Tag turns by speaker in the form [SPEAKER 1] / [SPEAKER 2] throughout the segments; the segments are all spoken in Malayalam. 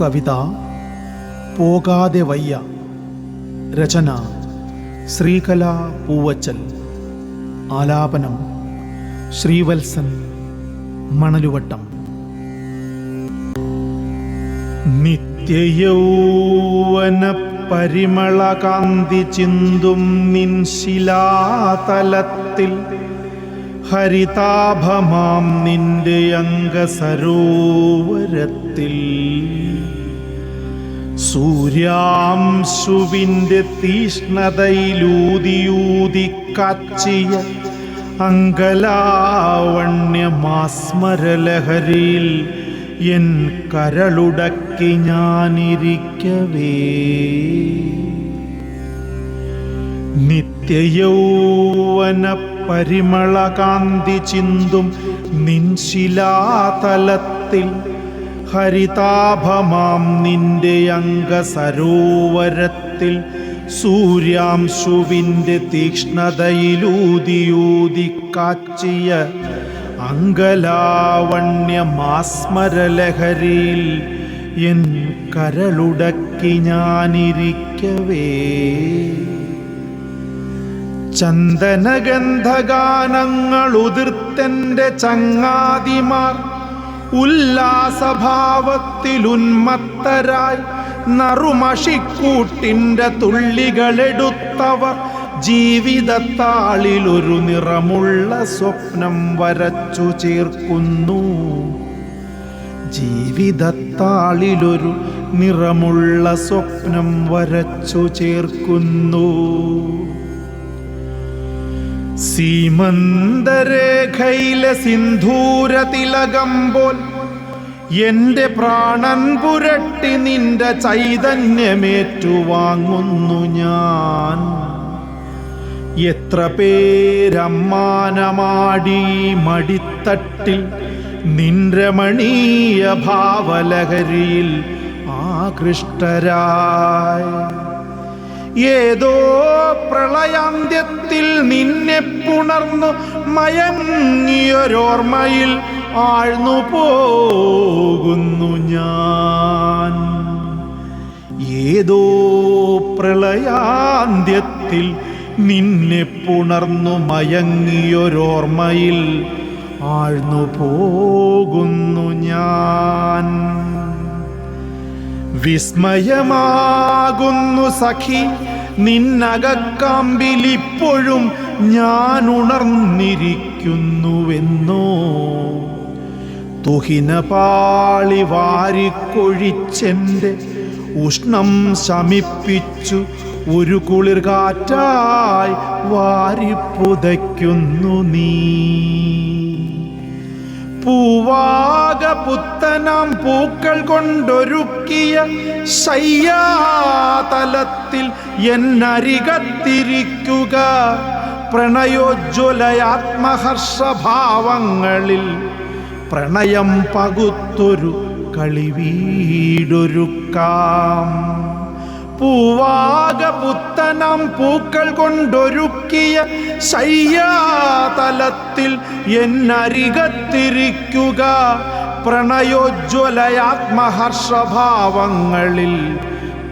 [SPEAKER 1] കവിത പോകാതെ വയ്യ. രചന ശ്രീകല പൂവച്ചൽ. ആലാപനം ശ്രീവത്സൻ മണലുവട്ടം. നിത്യയൗവന പരിമളകാന്തി ചിന്തും നിൻ ശിലാതലത്തിൽ. ഹരിതാഭമാം നിന്റെ അംഗസരോവരത്തിൽ. സൂര്യാംശുവിന്റെ തീഷ്ണതയിലൂതിയൂതി കാച്ചിയ അങ്കലാവണ്യമാസ്മരലഹരിയിൽ എൻ കരളുടക്കി ഞാനിരിക്കവേ. നിത്യയൗവന പരിമളകാന്തി ചിന്തും നിൻശിലാതലത്തിൽ ഹരിതാഭമാം നിന്റെ അംഗസരോവരത്തിൽ സൂര്യാംശുവിന്റെ തീക്ഷ്ണതയിലൂതിയൂതി കാച്ചിയ അങ്കലാവണ്യമാസ്മരലഹരിയിൽ എൻ കരളുടക്കി ഞാനിരിക്കവേ. ചന്ദനഗന്ധഗാനങ്ങളുതിർത്തെന്റെ ചങ്ങാതിമാർ ഉല്ലാസഭാവത്തിൽ ഉന്മത്തരായി നറുമഷിക്കൂട്ടിന്റെ തുള്ളികളെടുത്തവർ ജീവിതത്താളിലൊരു നിറമുള്ള സ്വപ്നം വരച്ചു ചേർക്കുന്നു. ജീവിതത്താളിലൊരു നിറമുള്ള സ്വപ്നം വരച്ചു ചേർക്കുന്നു. സീമന്തരേഖയിലെ സിന്ധൂര തിലകം പോൽ എന്റെ പ്രാണൻ പുരട്ടി നിന്റെ ചൈതന്യമേറ്റുവാങ്ങുന്നു ഞാൻ. എത്ര പേരമ്മാനമാടി മടിത്തട്ടിൽ നിൻരമണീയ ഭാവലഹരിയിൽ ആകൃഷ്ടരായി. ഏതോ പ്രളയാന്ത്യത്തിൽ നിന്നെ പുണർന്നു മയങ്ങിയൊരോർമ്മയിൽ ആഴ്ന്നു പോകുന്നു ഞാൻ. ഏതോ പ്രളയാന്ത്യത്തിൽ നിന്നെ പുണർന്നു മയങ്ങിയൊരോർമ്മയിൽ ആഴ്ന്നു പോകുന്നു ഞാൻ. വിസ്മയമാകുന്നു സഖി. നിന്നകക്കാമ്പിലിപ്പോഴും ഞാൻ ഉണർന്നിരിക്കുന്നുവെന്നോ തുഹിനപാളി വാരിക്കൊഴിച്ചെന്റെ ഉഷ്ണം ശമിപ്പിച്ചു ഒരു കുളിർ കാറ്റായി വാരിപ്പുതയ്ക്കുന്നു നീ. പൂവാക പുത്തനാം പൂക്കൾ കൊണ്ടൊരുക്കിയ ശയ്യാതലത്തിൽ എന്നരികത്തിരിക്കുക. പ്രണയോജ്വലയാത്മഹർഷഭാവങ്ങളിൽ പ്രണയം പകുത്തൊരു കളിവീടൊരുക്കാം. പൂവാക പുത്തനം പൂക്കൾ കൊണ്ടൊരുക്കിയ ശയ്യാതലത്തിൽ എന്നരികത്തിരിക്കുക. പ്രണയോജ്വലയാത്മഹർഷഭാവങ്ങളിൽ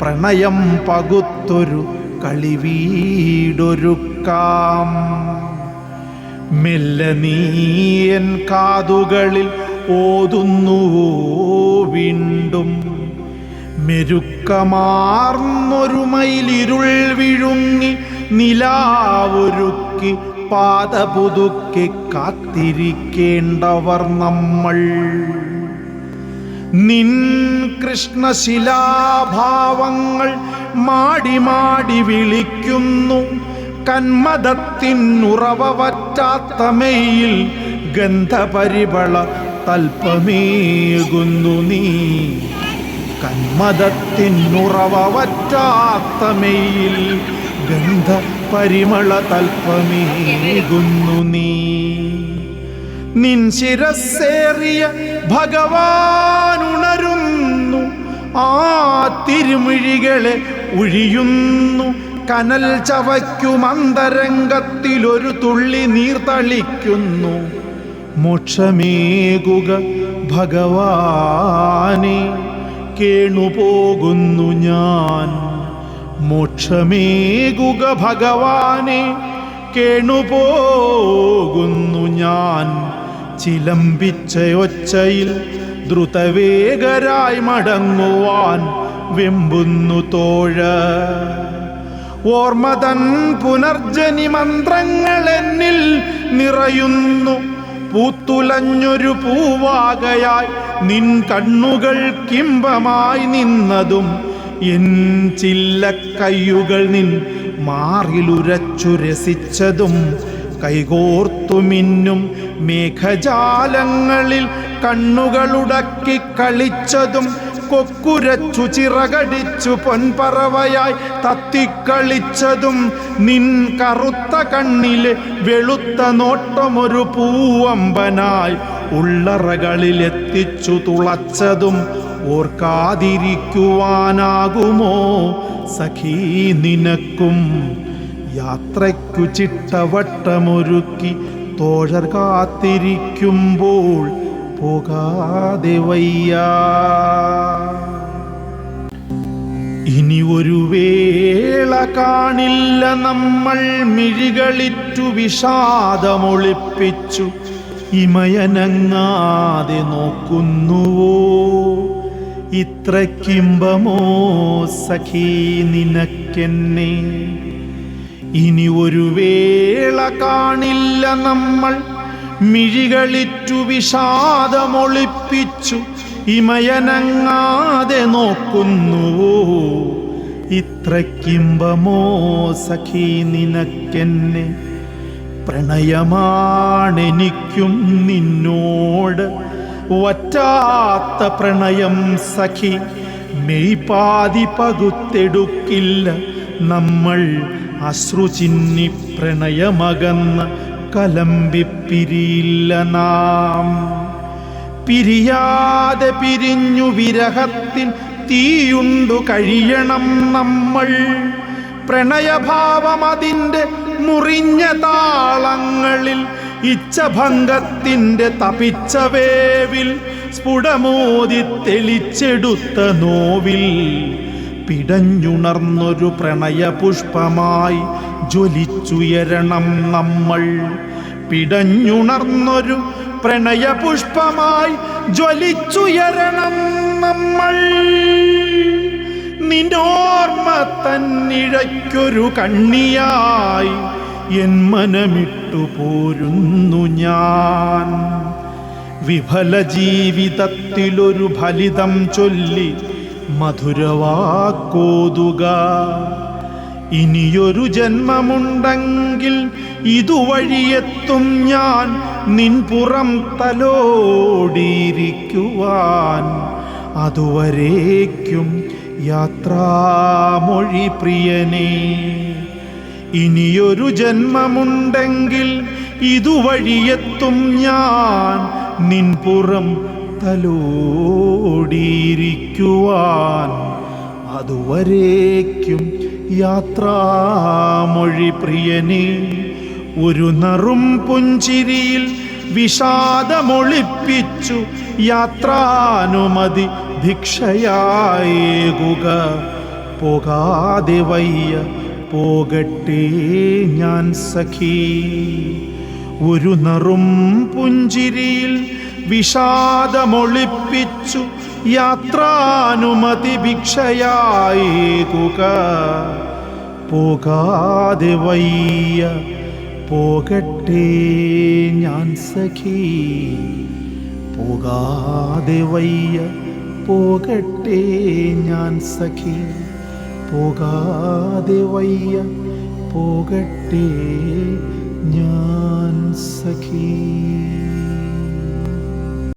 [SPEAKER 1] പ്രണയം പകുത്തൊരു കളിവീടൊരുക്കാം. മെല്ലെ നീയൻ കാതുകളിൽ ഓതുന്നുവോ വീണ്ടും? മെരുക്കമാർന്നൊരു മയിലിരുൾ വിഴുങ്ങി നിലാവൊരുക്കി പാത പുതുക്കി കാത്തിരിക്കേണ്ടവർ നമ്മൾ. നിൻ കൃഷ്ണശിലാഭാവങ്ങൾ മാടി മാടി വിളിക്കുന്നു. കന്മതത്തിനുറവ വറ്റാത്ത മെയിൽ ഗന്ധപരിപള തൽപ്പമേകുന്നു നീ. കന്മദത്തിനുറവ വറ്റാത്ത മെയിൽ ഗന്ധ പരിമള തൽപ്പമേകുന്നു നീ. നിൻ ശിരസ്സേറിയ ഭഗവാനുണരുന്നു ആ തിരുമിഴികളെ ഒഴിയുന്നു കനൽ ചവയ്ക്കും അന്തരംഗത്തിലൊരു തുള്ളി നീർത്തളിക്കുന്നു മോക്ഷമേകുക ഭഗവാനെ. കേണുപോകുന്നു ഞാൻ. മോക്ഷമേകുക ഭഗവാനെ കേണുപോകുന്നു ഞാൻ. ചിലമ്പിച്ച ഒച്ചയിൽ ദ്രുതവേഗരായി മടങ്ങുവാൻ വെമ്പുന്നു തോഴ. ഓർമ്മതൻ പുനർജനി മന്ത്രങ്ങൾ എന്നിൽ നിറയുന്നു. പൂത്തുലഞ്ഞൊരു പൂവാകയായി നിൻ കണ്ണുകൾ കിംബമായി നിന്നതും എൻ ചില്ലക്കയ്യുകൾ നിൻ മാറിലുരച്ചു രസിച്ചതും കൈകോർത്തു മിന്നും മേഘജാലങ്ങളിൽ കണ്ണുകളുടക്കി കളിച്ചതും കൊക്കുരച്ചു ചിറകടിച്ചു പൊൻപറവയായി തത്തിക്കളിച്ചതും നിൻ കറുത്ത കണ്ണിലെ വെളുത്ത നോട്ടമൊരു പൂവമ്പനായി ഉള്ളറകളിൽ എത്തിച്ചു തുളച്ചതും ഓർക്കാതിരിക്കുവാനാകുമോ സഖീ നിനക്കും? യാത്രയ്ക്കു ചിട്ടവട്ടമൊരുക്കി തോഴർ കാത്തിരിക്കുമ്പോൾ പോകാതെ വയ്യ ഇനി ഒരു വേള കാണില്ല നമ്മൾ മിഴികളിറ്റു വിഷാദമൊളിപ്പിച്ചു. ഇമയനങ്ങാതെ നോക്കുന്നുവോ? ഇത്രക്കിമ്പമോ സഖീ നിനക്കെന്നെ? ഇനി ഒരു വേള കാണില്ല നമ്മൾ മിഴികളിറ്റു വിഷാദമൊളിപ്പിച്ചു ഇമയനങ്ങാതെ നോക്കുന്നു. ഇത്രക്കിമ്പമോ സഖി നിനക്കെന്നെ പ്രണയമാണെനിക്കും നിന്നോട്. വറ്റാത്ത പ്രണയം സഖി മെയ്പാതി പകുത്തെടുക്കില്ല. നമ്മൾ അശ്രുചിന്നി പ്രണയമകന്ന് കലമ്പിപ്പിരിയില്ല നാം. പിരിയാതെ പിരിഞ്ഞു വിരഹത്തിൻ തീയുണ്ടു കഴിയണം നമ്മൾ. പ്രണയഭാവം അതിന്റെ മുറിഞ്ഞ താളങ്ങളിൽ ഇച്ഛഭംഗത്തിന്റെ തപിച്ച വേവിൽ സ്ഫുടമോതി തെളിച്ചെടുത്ത നോവിൽ പിടഞ്ഞുണർന്നൊരു പ്രണയപുഷ്പമായി ജ്വലിച്ചുയരണം നമ്മൾ. പിടഞ്ഞുണർന്നൊരു പ്രണയപുഷ്പമായി ജ്വലിച്ചുയരണം നമ്മൾ. നിന്നോർമ്മ തന്നിഴയ്ക്കൊരു കണ്ണിയായി എൻ മനമിട്ടു പോരുന്നു ഞാൻ. വിഫല ജീവിതത്തിലൊരു ഫലിതം ചൊല്ലി മധുരവാക്കോതുക. ഇനിയൊരു ജന്മമുണ്ടെങ്കിൽ ഇതുവഴിയെത്തും ഞാൻ നിൻപുറം തലോടിയിരിക്കുവാൻ. അതുവരേക്കും യാത്രാമൊഴി പ്രിയനേ. ഇനിയൊരു ജന്മമുണ്ടെങ്കിൽ ഇതുവഴിയെത്തും ഞാൻ നിൻപുറം തലോടിയിരിക്കുവാൻ. അതുവരേക്കും യാത്രാമൊഴി പ്രിയനെ ഒരു നറും പുഞ്ചിരിയിൽ വിഷാദമൊളിപ്പിച്ചു യാത്രാനുമതി ഭിക്ഷയായേകുക. പോകാതെ വയ്യ പോകട്ടെ ഞാൻ സഖി. ഒരു നറും പുഞ്ചിരിയിൽ വിഷാദമൊളിപ്പിച്ചു യാത്രാനുമതി ഭിക്ഷയായേകുക പോകാതെ വയ്യ പോകട്ടെ ഞാൻ സഖി. പോകാതെ വയ്യ പോകട്ടെ ഞാൻ സഖി. പോകാതെ വയ്യ പോകട്ടെ ഞാൻ സഖീ.